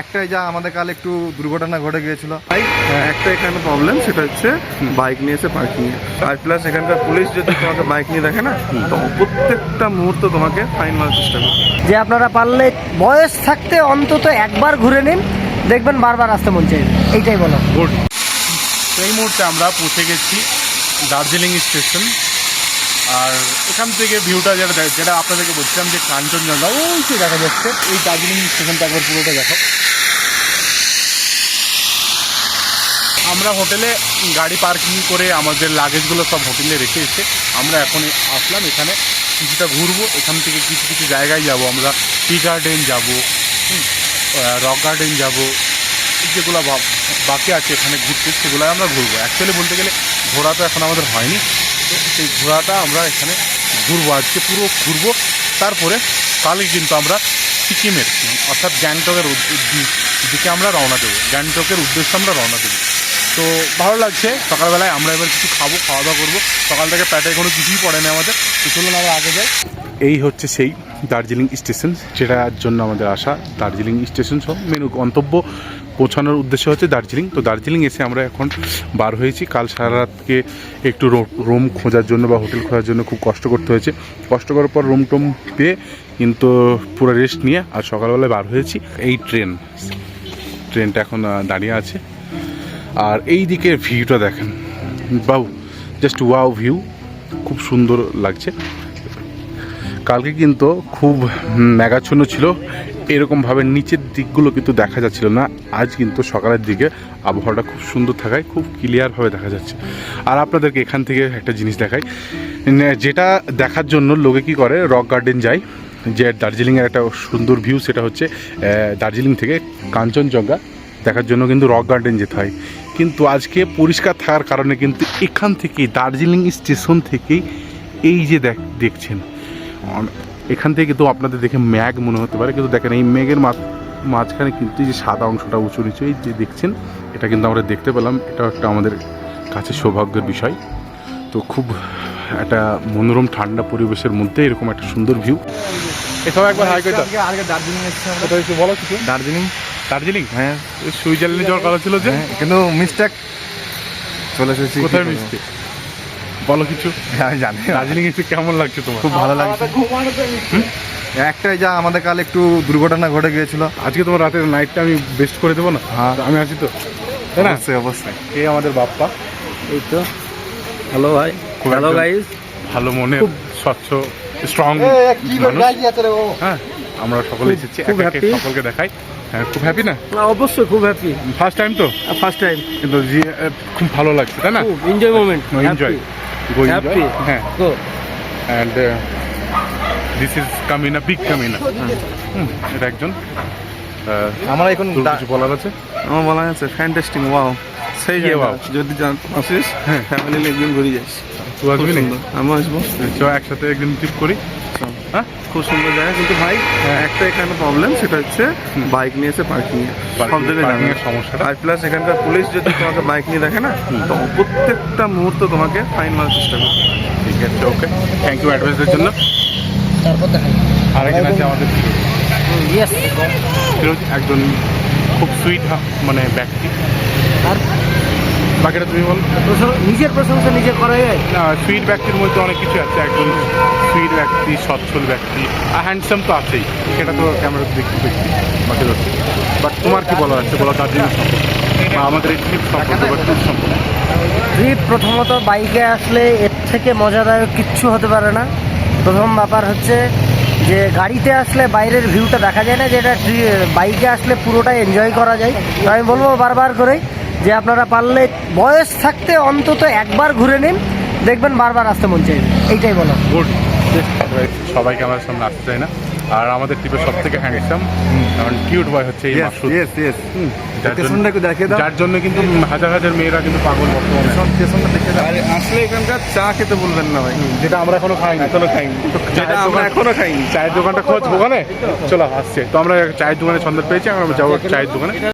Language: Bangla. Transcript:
একটাই যা আমাদের কাল একটু দুর্ঘটনা ঘটে গিয়েছিল। ভাই একটা এখানে প্রবলেম সেটা হচ্ছে বাইক নিয়ে এসে পার্কিং এ। আর প্লাস এখানকার পুলিশ যদি তোমাকে বাইক নিয়ে দেখে না তো প্রত্যেকটা মুহূর্ত তোমাকে ফাইন মারার চেষ্টা করে যে আপনারা পারলে বয়স থাকতে অন্তত একবার ঘুরে নিন দেখবেন বারবার আসতে মন এইটাই বলো। গুড এই মুহূর্তে আমরা পৌঁছে গেছি দার্জিলিং স্টেশন আর এখান থেকে ভিউটা যেটা যেটা আপনাদেরকে বলছিলাম যে কাঞ্চনজঙ্ঘা, ওই যে দেখা যাচ্ছে, এই দার্জিলিং স্টেশনটা একবার পুরোটা দেখো। আমরা হোটেলে গাড়ি পার্কিং করে আমাদের লাগেজগুলো সব হোটেলে রেখে এসে আমরা এখন আসলাম। এখানে কিছুটা ঘুরবো, এখান থেকে কিছু কিছু জায়গায় যাব। আমরা টি গার্ডেন যাব রক গার্ডেন যাব, যেগুলো বাকি আছে এখানে ঘুরতে সেগুলো আমরা ঘুরবো। অ্যাকচুয়ালি বলতে গেলে ঘোরা তো এখন আমাদের হয়নি। তো সেই ঘোড়াটা আমরা এখানে ঘুরবো, আজকে পুরো ঘুরবো। তারপরে কালকে কিন্তু আমরা সিকিমের, অর্থাৎ গ্যাংটকের দিকে আমরা রওনা দেবো। গ্যাংটকের উদ্দেশ্যে আমরা রওনা দেবো। তো ভালো লাগছে, সকালবেলায় আমরা এবার কিছু খাব, খাওয়া দাওয়া করব। সকাল থেকে প্যাটে কোনো কিছুই পড়ে না আমাদের। তো চলুন আমরা আগে যাই। এই হচ্ছে সেই দার্জিলিং স্টেশন যেটার জন্য আমাদের আসা দার্জিলিং স্টেশন সব মেনু গন্তব্য পৌঁছানোর উদ্দেশ্য হচ্ছে দার্জিলিং। তো দার্জিলিং এসে আমরা এখন বার হয়েছি। কাল সারা রাতকে একটু রুম খোঁজার জন্য বা হোটেল খোঁজার জন্য খুব কষ্ট করতে হয়েছে। কষ্ট করার পর রুম টুম পেয়ে কিন্তু পুরো রেস্ট নিয়ে আর সকালবেলায় বার হয়েছি। এই ট্রেন, ট্রেনটা এখন দাঁড়িয়ে আছে। আর এই দিকের ভিউটা দেখেন। বাউ, জাস্ট ওয়াও ভিউ। খুব সুন্দর লাগছে। কালকে কিন্তু খুব মেঘাচ্ছন্ন ছিল। এরকমভাবে নিচের দিকগুলো কিন্তু দেখা যাচ্ছিল না। আজ কিন্তু সকালের দিকে আবহাওয়াটা খুব সুন্দর থাকায় খুব ক্লিয়ারভাবে দেখা যাচ্ছে। আর আপনাদেরকে এখান থেকে একটা জিনিস দেখাই। যেটা দেখার জন্য লোকে কি করে রক গার্ডেন যায়, যে দার্জিলিংয়ের একটা সুন্দর ভিউ সেটা হচ্ছে দার্জিলিং থেকে কাঞ্চনজঙ্ঘা। দেখার জন্য কিন্তু রক গার্ডেন যেতে হয়। কিন্তু আজকে পরিষ্কার থাকার কারণে কিন্তু এখান থেকেই, দার্জিলিং স্টেশন থেকেই এই যে দেখ, দেখছেন এখান থেকে তো আপনাদের দেখে ম্যাগ মনে হতে পারে কিন্তু দেখেন এই মেঘের মাঝ- মাঝখানে কিন্তু যে সাদা অংশটা উঁচু নিচু এই যে দেখছেন এটা কিন্তু আমরা দেখতে পেলাম। এটাও একটা আমাদের কাছে সৌভাগ্যের বিষয়। তো খুব একটা মনোরম ঠান্ডা পরিবেশের মধ্যে এরকম একটা সুন্দর ভিউ এসব একবার হাই করে আগে দার্জিলিং এসেছি আমরা। এটা একটু বলো কিছু। দার্জিলিং? দার্জিলিং? হ্যাঁ। সুইজারল্যান্ডে যাওয়ার কথা ছিল যে? হ্যাঁ, কিন্তু মিস্টেক চলে এসেছি। কোথায় করব? বলো কিছু। হ্যাঁ, জানি। দার্জিলিং এসে কেমন লাগছে তোমার? খুব ভালো লাগছে। একটাই যা আমাদের কাল একটু দুর্ঘটনা ঘটে গিয়েছিল। আজকে তোমার রাতের নাইটটা আমি বেস্ট করে দেবো না? হ্যাঁ। আমি আছি তো। তাই না? অবশ্যই অবশ্যই। এই আমাদের বাপ্পা? এই তো। হ্যালো ভাই। হ্যালো গাইস ভালো মনে স্বচ্ছ স্ট্রং হ্যাঁ আমরা সকলে এসেছি। সকলকে দেখাই। হ্যাঁ খুব হ্যাপি না? অবশ্যই খুব হ্যাপি ফার্স্ট টাইম তো? ফার্স্ট টাইম কিন্তু খুব ভালো লাগছে তাই না? খুব এনজয় মোমেন্ট এনজয় গো হ্যাপি হ্যাঁ গো অ্যান্ড দিস ইজ কামিনা বিগ কামিনা এটা একজন আহ, এখন কিছু বলার আছে? আমার বলা আছে ফ্যান্টাস্টিং ওয়াও সেই Yeah, জায়গা যদি আসিস হ্যাঁ। ফ্যামিলি নিয়ে একদিন ঘুরে যাস। তুই আসবি নাকি? আমি আসব। চ একসাথে একদিন ট্রিপ করি। হ্যাঁ? খুব সুন্দর জায়গা কিন্তু ভাই একটা এখানে প্রবলেম সেটা হচ্ছে বাইক নিয়ে এসে পার্কিং সব জায়গায় এর আর প্লাস এখানকার পুলিশ যদি তোমাকে বাইক নিয়ে দেখে না তো প্রত্যেকটা মুহূর্ত তোমাকে ফাইন মারার চেষ্টা করে ঠিক আছে ওকে থ্যাংক ইউ অ্যাডভাইসের জন্য। তারপর দেখাই। আরেকজন আছে আমাদের একজন খুব সুইট মানে ব্যক্তি। আর বাকিটা তুমি বল। নিজের প্রশংসা নিজে করাই যায়? না সুইট ব্যক্তির মধ্যে অনেক কিছু আছে একজন সুইট ব্যক্তি সচ্ছল ব্যক্তি আর হ্যান্ডসাম তো আছেই সেটা তো ক্যামেরা দেখতে দেখছি বাকি বাট তোমার কি বলার আছে? বলো দার্জিলিং সম্পর্কে। বা আমাদের এই ট্রিপ সম্পর্কে বা ট্যুর সম্পর্কে। ট্রিপ প্রথমত বাইকে আসলে এর থেকে মজাদায়ক কিচ্ছু হতে পারে না। প্রথম ব্যাপার হচ্ছে যে গাড়িতে আসলে বাইরের ভিউটা দেখা যায় না যেটা বাইকে আসলে পুরোটাই এনজয় করা যায়। তো আমি বলব বারবার করে যে আপনারা পারলে বয়স থাকতে অন্তত একবার ঘুরে নিন দেখবেন বারবার আসতে মন চাইবে। এইটাই বলো। গুড সবাইকে আমার সামনে আসতে চায় না। আর আমাদের ট্রিপের সব থেকে হ্যান্ডসাম কারণ কিউট বয় হচ্ছে এই মাসুদ। ইয়েস ইয়েস হুম, যার জন্য- একটু দেখিয়ে যার জন্য কিন্তু হাজার হাজার মেয়েরা কিন্তু পাগল বর্তমানে। স্টেশনটা দেখে আসলে এখানকার চা খেতে বলবেন না ভাই। যেটা আমরা এখনও খাইনি। এখনও খাইনি। যেটা আমরা এখনও খাইনি। চায়ের দোকানটা খোঁজ ওখানে চলো আসছে। তো আমরা চায়ের দোকানে সন্ধান পেয়েছি আমরা যাব চায়ের দোকানে।